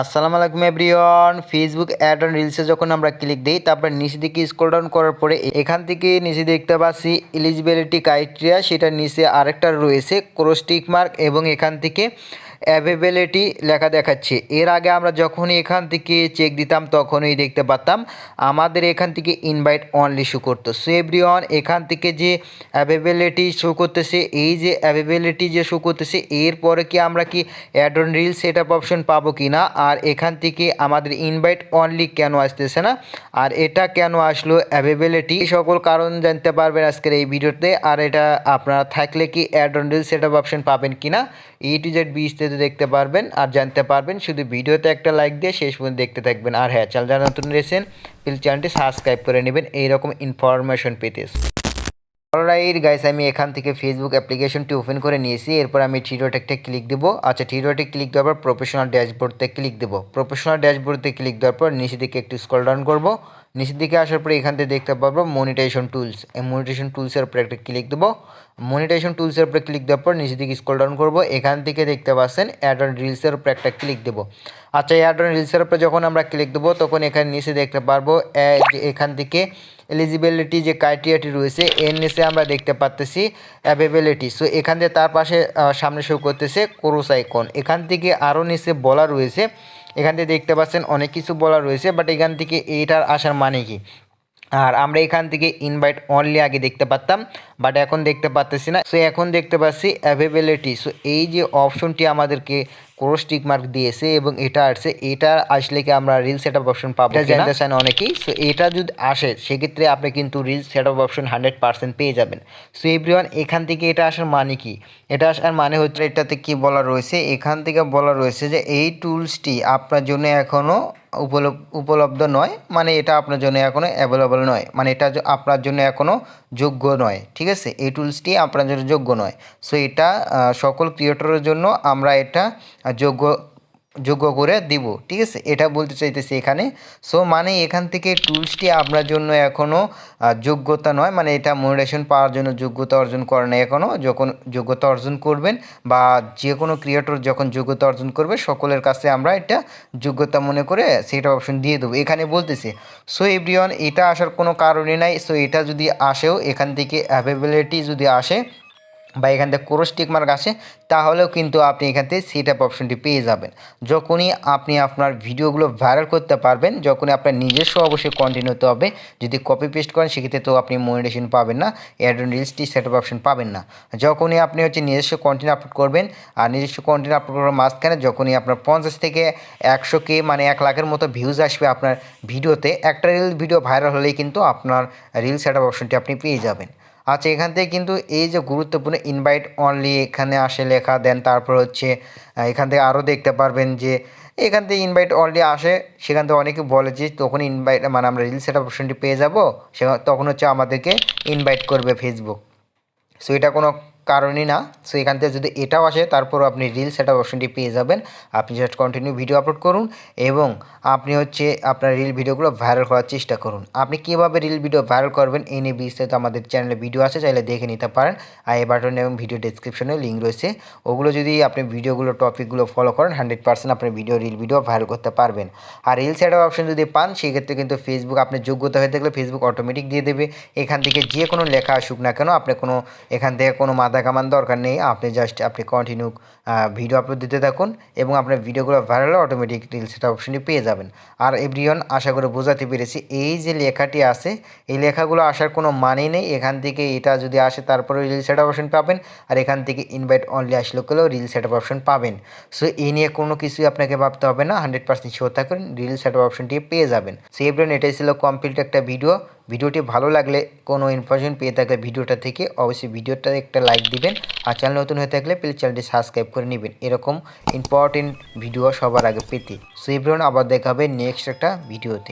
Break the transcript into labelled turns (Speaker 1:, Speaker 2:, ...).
Speaker 1: আসসালামু আলাইকুম everyone. Facebook ad on রিলসে যখন আমরা ক্লিক দিই, তারপর নিচে দিকে স্ক্রল ডাউন করার পরে এখান থেকে নিচে দেখতে পাচ্ছি এলিজিবিলিটি ক্রাইটেরিয়া সেটার নিচে আরেকটা রয়েছে ক্রোস্টিক মার্ক এবং এখান থেকে অ্যাভেবিলিটি লেখা দেখাচ্ছে। এর আগে আমরা যখনই এখান থেকে চেক দিতাম, তখনই দেখতে পারতাম, আমাদের এখান থেকে ইনভাইট অনলি শো করতো। সো এভরিওয়ান এখান থেকে যে অ্যাভেবিলিটি শো করতেছে, এই যে অ্যাভেবিলিটি যে শো করতেছে, এরপরে কি আমরা কি add on reel set up option পাবো কি না? আর এখান থেকে আমাদের ইনভাইট অনলি কেন আসতেছে না? আর এটা কেন আসলো অ্যাভেবিলিটি সকল কারণ জানতে পারবেন আজকের এই ভিডিওতে। আর এটা আপনারা থাকলে কি add on reel set up option পাবেন কি না? ই টু জেড বিস্তারিত দেখতে পারবেন আর জানতে পারবেন শুধু ভিডিওতে একটা লাইক দিয়ে শেষ পর্যন্ত দেখতে থাকবেন। আর হ্যাঁ চ্যানেল যারা নতুন রয়েছেন প্লিজ চ্যানেলটি সাবস্ক্রাইব করে নেবেন। এইরকম ইনফরমেশন পেতে। অলরাইট গাইস আমি এখান থেকে ফেসবুক অ্যাপ্লিকেশনটি ওপেন করে নিয়েছি। এরপর আমি থ্রিডোট একটা ক্লিক দেবো। আচ্ছা থ্রিডোটে ক্লিক দেওয়ার পর প্রফেশনাল ড্যাশবোর্ডতে ক্লিক দেবো। প্রফেশনাল ড্যাশবোর্ডতে ক্লিক দেওয়ার পর নিচে দিকে একটু স্ক্রল ডাউন করব। নিচের দিকে আসার পরে এখান থেকে দেখতে পারব মনিটাইজেশন টুলস। এই মনিটাইজেশন টুলসের উপরে একটা ক্লিক দেবো। মনিটাইজেশন টুলসের উপরে ক্লিক দেওয়ার পর নিচের দিকে স্ক্রল ডাউন করব। এখান থেকে দেখতে পাচ্ছেন অ্যাড অন রিলসের উপরে একটা ক্লিক দেবো। আচ্ছা অ্যাড অন রিলসের উপরে যখন আমরা ক্লিক দেবো, তখন এখানে নিচে দেখতে পারব এখান থেকে এলিজিবিলিটি যে ক্রাইটেরিয়াটি রয়েছে, এর নিচে আমরা দেখতে পাচ্তেছি অ্যাভেবিলিটি সো এখান থেকে তার পাশে সামনে শো করতেছে ক্রোস আইকন এখান থেকে আরও নিচে বলা রয়েছে এখান থেকে দেখতে পাচ্ছেন অনেক কিছু বলা রয়েছে বাট এখান থেকে এইটার আসার মানে কি? আর আমরা এখান থেকে ইনভাইট অনলি আগে দেখতে পারতাম বাট এখন দেখতে পারতেছি না। সো এখন দেখতে পাচ্ছি অ্যাভেবিলিটি সো এই যে অপশনটি আমাদেরকে ক্রস টিক মার্ক দিয়েছে এবং এটা আসছে এটা আসলে কি আমরা রিল সেট আপ অপশন পাবো এটা জানতে চান অনেকেই সো এটা যদি আসে সেক্ষেত্রে আপনি কিন্তু reel set up option hundred percent পেয়ে যাবেন। সো এভরিওয়ান এখান থেকে এটা আসার মানে কি? এটা আসার মানে হচ্ছে এটাতে কি বলা রয়েছে? এখান থেকে বলা রয়েছে যে এই টুলসটি আপনার জন্য এখনও উপলব্ধ নয় মানে এটা আপনার জন্য এখনও অ্যাভেলেবল নয় মানে এটা আপনার জন্য এখনও যোগ্য নয়, ঠিক আছে? এই টুলসটি আপনার জন্য যোগ্য নয়। সো এটা সকল ক্রিয়েটরের জন্য আমরা এটা যোগ্য যোগ্য করে দিব, ঠিক আছে? এটা বলতে চাইতেছি এখানে। সো মানে এখান থেকে টুলসটি আপনার জন্য এখনও যোগ্যতা নয় মানে এটা মনিটেশন পাওয়ার জন্য যোগ্যতা অর্জন করে না এখনও যখন যোগ্যতা অর্জন করবেন বা যে কোনো ক্রিয়েটর যখন যোগ্যতা অর্জন করবে, সকলের কাছে আমরা এটা যোগ্যতা মনে করে সেটা অপশন দিয়ে দেবো। এখানে বলতেছে সো এভরিওয়ান এটা আসার কোনো কারণই নাই। সো এটা যদি আসেও, এখান থেকে অ্যাভেবিলিটি যদি আসে বা এখান থেকে ক্রোস টিক মার্ক আসে, তাহলেও কিন্তু আপনি এখান থেকে সেট আপ অপশনটি পেয়ে যাবেন। যখনই আপনি আপনার ভিডিওগুলো ভাইরাল করতে পারবেন, যখনই আপনার নিজস্ব অবশ্যই কন্টিনিউ হতে হবে, যদি কপি পেস্ট করেন, সেক্ষেত্রে তো আপনি মনিটেশন পাবেন না অ্যাড রিলসটি সেট আপ অপশন পাবেন না। যখনই আপনি হচ্ছে নিজস্ব কন্টেন্ট আপলোড করবেন, আর নিজস্ব কন্টেন্ট আপলোড করার মাঝখানে যখনই আপনার পঞ্চাশ থেকে একশো কে মানে এক লাখের মতো ভিউজ আসবে আপনার ভিডিওতে একটা রিল ভিডিও ভাইরাল হলেই কিন্তু আপনার রিল সেট আপ অপশনটি আপনি পেয়ে যাবেন। আচ্ছা এখান থেকে কিন্তু এই যে গুরুত্বপূর্ণ ইনভাইট অনলি এখানে আসে লেখা দেন তারপর হচ্ছে এখান থেকে আরও দেখতে পারবেন যে এখান থেকে ইনভাইট অনলি আসে, সেখান থেকে অনেকে বলে যে তখন ইনভাইট মানে আমরা রিল সেট অপশনটি পেয়ে যাব সে তখন হচ্ছে আমাদেরকে ইনভাইট করবে ফেসবুক সো এটা কোনো কারণই না। সো এখান থেকে যদি এটাও আসে, তারপরও আপনি রিল সেট অপশনটি পেয়ে যাবেন। আপনি জাস্ট কন্টিনিউ ভিডিও আপলোড করুন এবং আপনি হচ্ছে আপনার রিল ভিডিওগুলো ভাইরাল করার চেষ্টা করুন। আপনি কীভাবে রিল ভিডিও ভাইরাল করবেন, এই নিয়ে বিস্তারিত আমাদের চ্যানেলে ভিডিও আছে, চাইলে দেখে নিতে পারেন। আর এ বাটনে এবং ভিডিও ডিসক্রিপশনে লিঙ্ক রয়েছে। ওগুলো যদি আপনি ভিডিওগুলো টপিকগুলো ফলো করেন হান্ড্রেড পার্সেন্ট আপনি ভিডিও রিল ভিডিও ভাইরাল করতে পারবেন। আর রিল সেট অপশন যদি পান, সেক্ষেত্রে কিন্তু ফেসবুক আপনার যোগ্যতা হয়ে থাকলে ফেসবুক অটোমেটিক দিয়ে দেবে। এখান থেকে যে কোনো লেখা আসুক না কেন, আপনি কোনো, এখান থেকে কোনো মাথা কামান দরকার নেই। আপনি জাস্ট আপনি কন্টিনিউ ভিডিও আপলোড দিতে থাকুন এবং আপনার ভিডিওগুলো ভাইরাল অটোমেটিক রিল সেট অপশনটি পেয়ে যাবেন। আর এভরিওয়ান, আশা করে বোঝাতে পেরেছি, এই যে লেখাটি আছে, এই লেখাগুলো আসার কোনো মানে নেই। এখান থেকে এটা যদি আসে, তারপরে রিল সেট অপশন পাবেন। আর এখান থেকে ইনভাইট অনলি আসলে গেলেও রিল সেট অপশন পাবেন। সো এই নিয়ে কোনো কিছুই আপনাকে ভাবতে হবে না। হান্ড্রেড পার্সেন্ট শিওর থাকুন রিল সেট অপশনটি পেয়ে যাবেন। সো এভরিওয়ান এটাই ছিল কমপ্লিট একটা ভিডিও ভিডিওটি ভালো লাগলে কোনো ইনফরমেশন পেয়ে থাকলে ভিডিওটা থেকে অবশ্যই ভিডিওটা একটা লাইক দিবেন আর চ্যানেল নতুন হয়ে থাকলে প্লিজ চ্যানেলটি সাবস্ক্রাইব করে নেবেন। এরকম ইম্পর্টেন্ট ভিডিও সবার আগে পেতে। সো এভরিওয়ান আবার দেখাবে নেক্সট একটা ভিডিওতে।